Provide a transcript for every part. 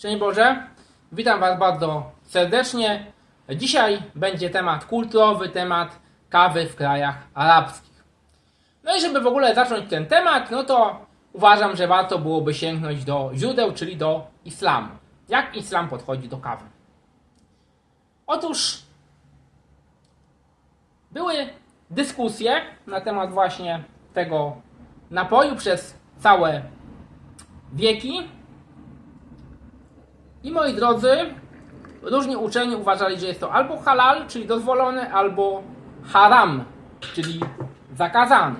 Szczęść Boże, witam Was bardzo serdecznie. Dzisiaj będzie temat kulturowy, temat kawy w krajach arabskich. No i żeby w ogóle zacząć ten temat, no to uważam, że warto byłoby sięgnąć do źródeł, czyli do islamu. Jak islam podchodzi do kawy? Otóż były dyskusje na temat właśnie tego napoju przez całe wieki. I moi drodzy, różni uczeni uważali, że jest to albo halal, czyli dozwolone, albo haram, czyli zakazane.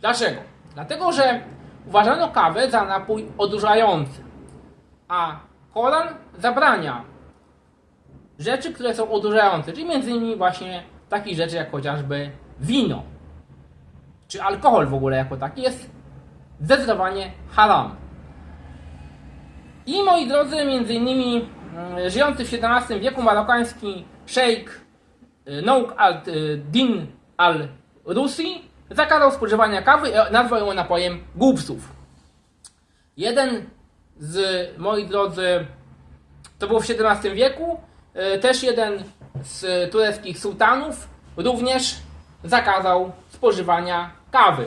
Dlaczego? Dlatego, że uważano kawę za napój odurzający, a Koran zabrania rzeczy, które są odurzające, czyli między innymi właśnie takich rzeczy jak chociażby wino, czy alkohol w ogóle jako taki jest zdecydowanie haram. I moi drodzy, między innymi mm, żyjący w XVII wieku marokański szejk y, Nouk al-Din al-Rusi zakazał spożywania kawy i nazwał ją napojem głupców. Jeden z, moi drodzy, to było w XVII wieku, y, też jeden z tureckich sułtanów również zakazał spożywania kawy.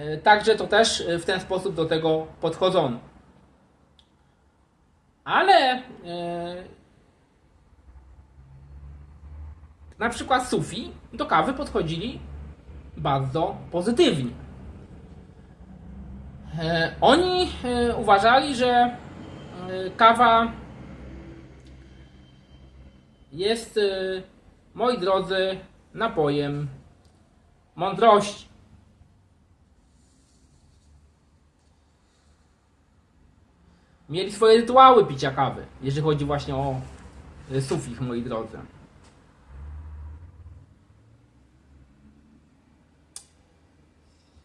E, Także to też e, w ten sposób do tego podchodzono. Ale e, na przykład Sufi do kawy podchodzili bardzo pozytywnie. Oni uważali, że kawa jest, moi drodzy, napojem mądrości. Mieli swoje rytuały picia kawy, jeżeli chodzi właśnie o y, sufich, moi drodzy.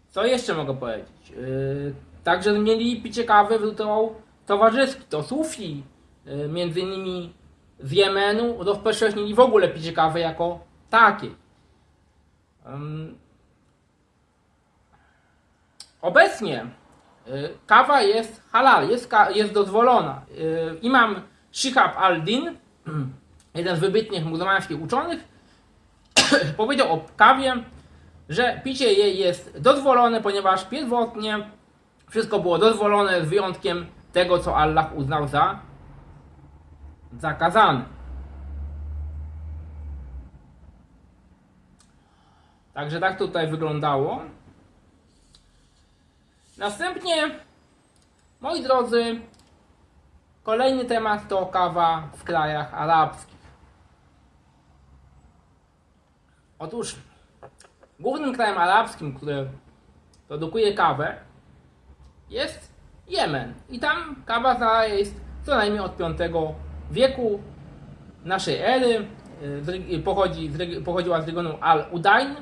Co jeszcze mogę powiedzieć? Yy, także mieli picie kawy w rytuał towarzyski. To sufi, yy, między innymi z Jemenu, rozpowszechnili w ogóle picie kawy jako takie. Ym, Obecnie kawa jest halal, jest, jest dozwolona. Y, Imam Shihab al-Din, jeden z wybitnych muzułmańskich uczonych, powiedział o kawie, że picie jej jest dozwolone, ponieważ pierwotnie wszystko było dozwolone z wyjątkiem tego, co Allah uznał za zakazane. Także tak tutaj wyglądało. Następnie, moi drodzy, kolejny temat to kawa w krajach arabskich. Otóż głównym krajem arabskim, który produkuje kawę, jest Jemen. I tam kawa znana jest co najmniej od V wieku naszej ery. Y, Pochodzi, pochodziła z regionu Al-Udain.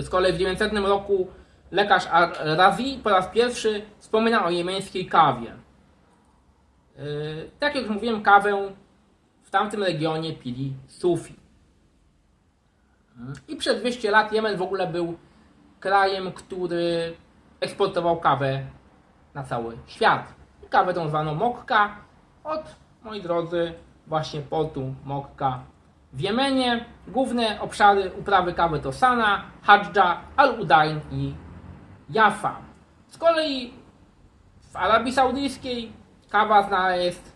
Z kolei w 900 roku lekarz Al-Razi po raz pierwszy wspomina o jemeńskiej kawie. Yy, Tak jak już mówiłem, kawę w tamtym regionie pili Sufi. I przez 200 lat Jemen w ogóle był krajem, który eksportował kawę na cały świat. Kawę tą zwaną Mokka od, moi drodzy, właśnie portu Mokka w Jemenie. Główne obszary uprawy kawy to Sana, Hadża, Al-Udain i Jaffa. Z kolei w Arabii Saudyjskiej kawa znana jest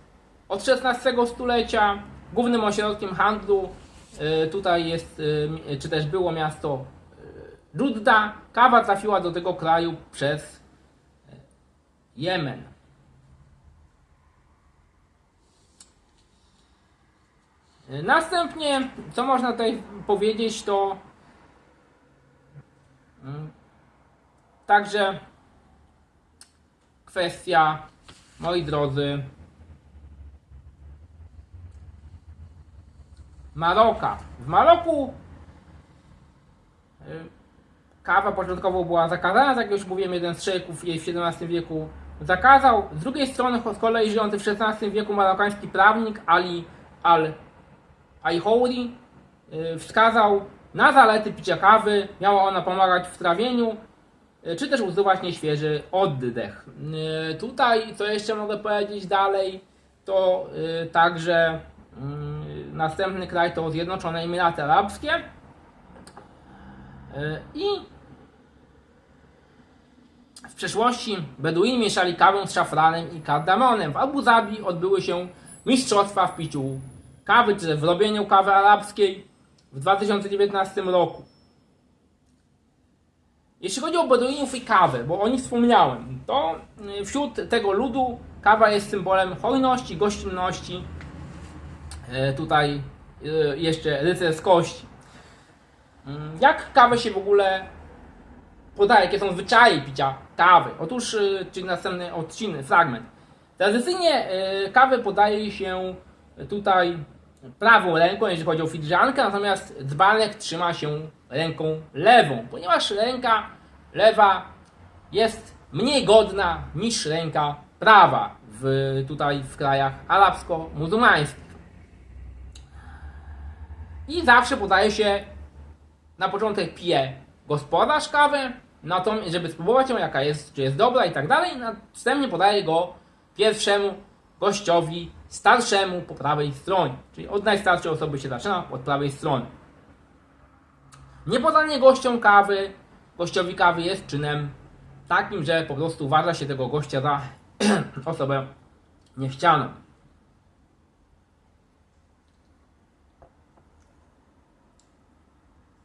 od XVI stulecia. Głównym ośrodkiem handlu y, tutaj jest, y, czy też było miasto y, Ludda. Kawa trafiła do tego kraju przez Jemen. Następnie, co można tutaj powiedzieć, to mm, Także kwestia, moi drodzy, Maroka. W Maroku y, kawa początkowo była zakazana, tak jak już mówiłem, jeden z szejków jej w XVII wieku zakazał. Z drugiej strony z kolei żyjący w XVI wieku marokański prawnik Ali al-Ayhouri y, wskazał na zalety picia kawy. Miała ona pomagać w trawieniu, czy też usuwać nieświeży oddech. Y, Tutaj, co jeszcze mogę powiedzieć dalej, to y, także y, następny kraj to Zjednoczone Emiraty Arabskie. I w przeszłości Beduini mieszali kawę z szafranem i kardamonem. W Abu Zabi odbyły się mistrzostwa w piciu kawy, czy w robieniu kawy arabskiej w 2019 roku. Jeśli chodzi o Beduinów i kawę, bo o nich wspomniałem, to y, wśród tego ludu kawa jest symbolem hojności, gościnności, y, tutaj y, jeszcze rycerskości. Mm, Jak kawę się w ogóle podaje, jakie są zwyczaje picia kawy? Otóż, czyli następny odcinek, fragment. Tradycyjnie kawę podaje się tutaj prawą ręką, jeżeli chodzi o filiżankę, natomiast dzbanek trzyma się ręką lewą, ponieważ ręka lewa jest mniej godna niż ręka prawa w, tutaj w krajach arabsko-muzułmańskich. I zawsze podaje się na początek pije gospodarz kawę, natomiast żeby spróbować ją, jaka jest, czy jest dobra i tak dalej, następnie podaje go pierwszemu gościowi starszemu po prawej stronie. Czyli od najstarszej osoby się zaczyna, od prawej strony. Niepodanie gościom kawy, gościowi kawy jest czynem takim, że po prostu uważa się tego gościa za osobę niechcianą.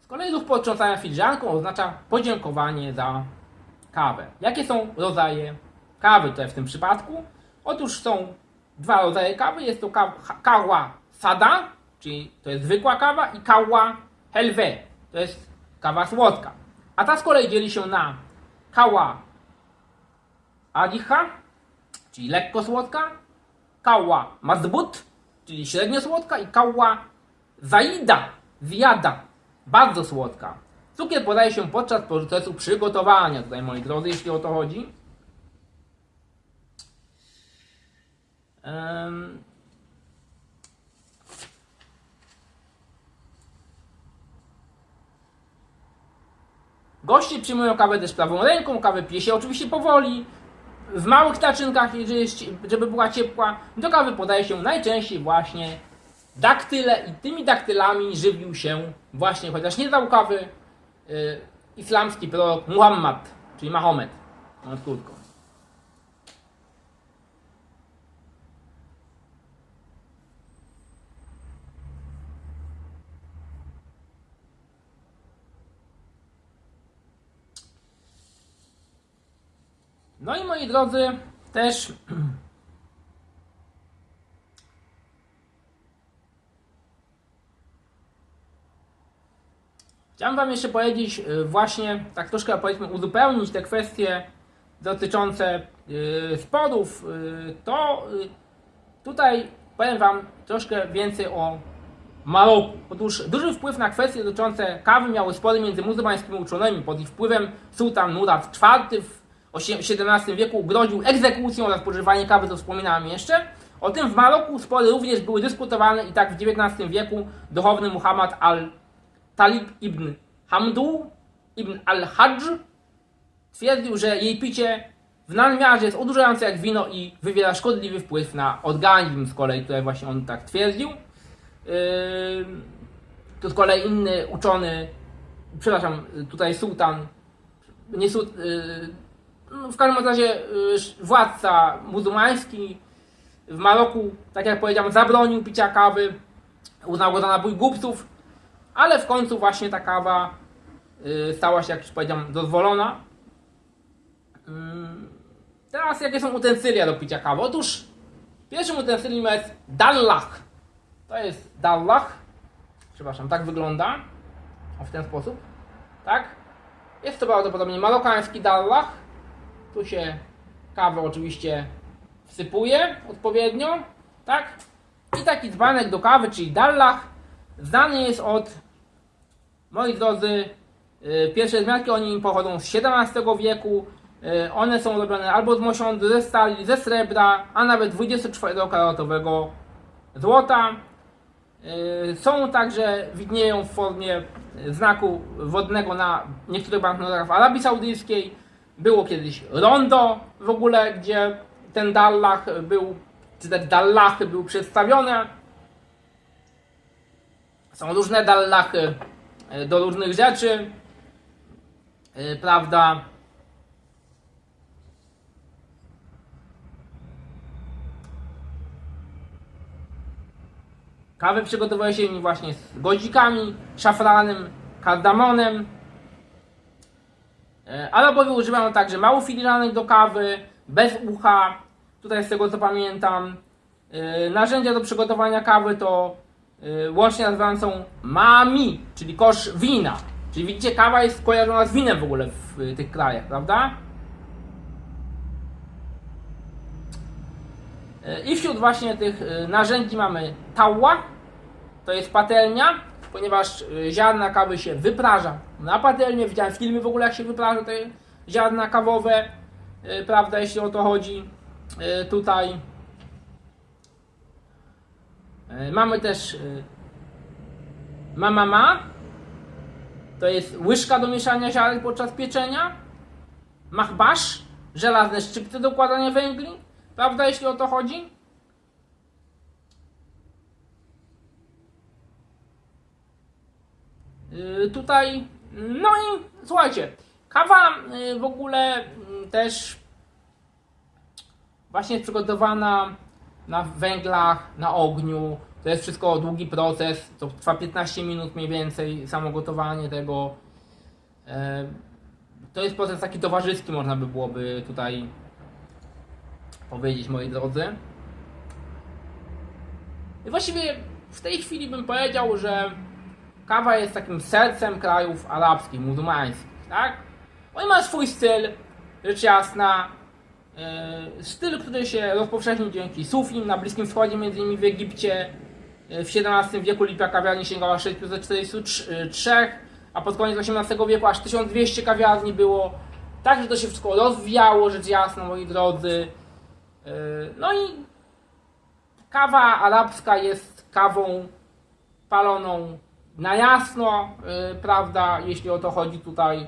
Z kolei ruch potrząsania filiżanką oznacza podziękowanie za kawę. Jakie są rodzaje kawy tutaj w tym przypadku? Otóż są dwa rodzaje kawy. Jest to kawa, sada, czyli to jest zwykła kawa i kawa helve, to jest kawa słodka. A ta z kolei dzieli się na kawa adicha, czyli lekko słodka, kała mazbut, czyli średnio słodka i kała zaida, zjada, bardzo słodka. Cukier podaje się podczas procesu przygotowania, tutaj moi drodzy, jeśli o to chodzi. Goście przyjmują kawę też prawą ręką, kawę pije się oczywiście powoli, w małych jest, żeby była ciepła. Do kawy podaje się najczęściej właśnie daktyle i tymi daktylami żywił się właśnie, chociaż nie dał kawy, y, islamski prorok Muhammad, czyli Mahomet, mówiąc krótko. No i moi drodzy, też chciałem Wam jeszcze powiedzieć, y, właśnie tak troszkę powiedzmy uzupełnić te kwestie dotyczące y, sporów. y, To tutaj powiem Wam troszkę więcej o Maroku. Otóż duży wpływ na kwestie dotyczące kawy miały spory między muzułmańskimi uczonymi. Pod ich wpływem sułtan Murad IV XVII wieku groził egzekucją za spożywanie kawy, co wspominałem jeszcze. O tym w Maroku spory również były dyskutowane i tak w XIX wieku duchowny Muhammad al-Talib ibn Hamdu ibn al-Hajj twierdził, że jej picie w nadmiarze jest odurzające jak wino i wywiera szkodliwy wpływ na organizm. Z kolei tutaj właśnie on tak twierdził. Yy, to z kolei inny uczony, przepraszam, tutaj sułtan, nie su, yy, w każdym razie yy, władca muzułmański w Maroku, tak jak powiedziałem, zabronił picia kawy, uznał go za nabój głupców, ale w końcu właśnie ta kawa yy, stała się, jak już powiedziałem, dozwolona. Ym, Teraz jakie są utensylia do picia kawy? Otóż pierwszym utensylium jest dallach. To jest dallach. Przepraszam, tak wygląda. O, w ten sposób. Tak? Jest to prawdopodobnie marokański dallach. Tu się kawę oczywiście wsypuje odpowiednio. Tak? I taki dzbanek do kawy, czyli dallach, znany jest od, moi drodzy, y, pierwsze zmianki o nim pochodzą z XVII wieku. Y, One są robione albo z mosiądzy, ze stali, ze srebra, a nawet 24-karatowego złota. Y, Są także, widnieją w formie znaku wodnego na niektórych banknotach w Arabii Saudyjskiej. Było kiedyś rondo w ogóle, gdzie ten Dallach był, czy te Dallachy były przedstawione. Są różne Dallachy e, do różnych rzeczy, e, prawda? Kawę przygotowuje się właśnie z godzikami, szafranem, kardamonem. E, Arabowie używają także mało filiżanek do kawy, bez ucha. Tutaj z tego co pamiętam. e, Narzędzia do przygotowania kawy to e, łącznie nazywane są mami, czyli kosz wina. Czyli widzicie, kawa jest kojarzona z winem w ogóle w tych krajach, prawda? I wśród właśnie tych narzędzi mamy tała, to jest patelnia, ponieważ e, ziarna kawy się wypraża na patelnię. Widziałem filmy w ogóle jak się wypraża te ziarna kawowe, e, prawda, jeśli o to chodzi. E, Tutaj mamy też e, mama ma, to jest łyżka do mieszania ziaren podczas pieczenia. Machbasz, żelazne szczypce do układania węgli, prawda, jeśli o to chodzi. Tutaj, no i słuchajcie, kawa y, w ogóle mm, też właśnie jest przygotowana na węglach, na ogniu. To jest wszystko długi proces, to trwa 15 minut mniej więcej, samo gotowanie tego. E, To jest proces taki towarzyski, można by byłoby tutaj powiedzieć, moi drodzy. I właściwie w tej chwili bym powiedział, że kawa jest takim sercem krajów arabskich, muzułmańskich, tak? Oni mają swój styl, rzecz jasna. Yy, styl, który się rozpowszechnił dzięki Sufim na Bliskim Wschodzie, między innymi w Egipcie. Yy, W XVII wieku liczba kawiarni sięgała 643, a pod koniec XVIII wieku aż 1200 kawiarni było. Także to się wszystko rozwijało, rzecz jasna, moi drodzy. Yy, No i kawa arabska jest kawą paloną na jasno, yy, prawda, jeśli o to chodzi tutaj.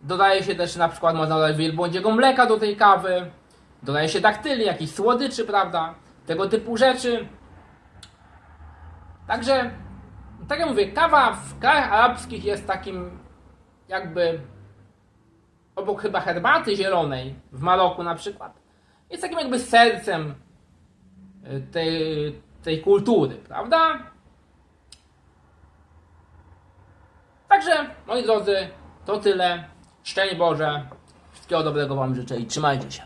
Dodaje się też na przykład można dodać wielbłądziego mleka do tej kawy. Dodaje się daktyli, jakichś słodyczy, prawda? Tego typu rzeczy. Także, tak jak mówię, kawa w krajach arabskich jest takim jakby obok chyba herbaty zielonej w Maroku na przykład. Jest takim jakby sercem y, tej, tej kultury, prawda? Także, moi drodzy, to tyle. Szczęść Boże. Wszystkiego dobrego Wam życzę i trzymajcie się.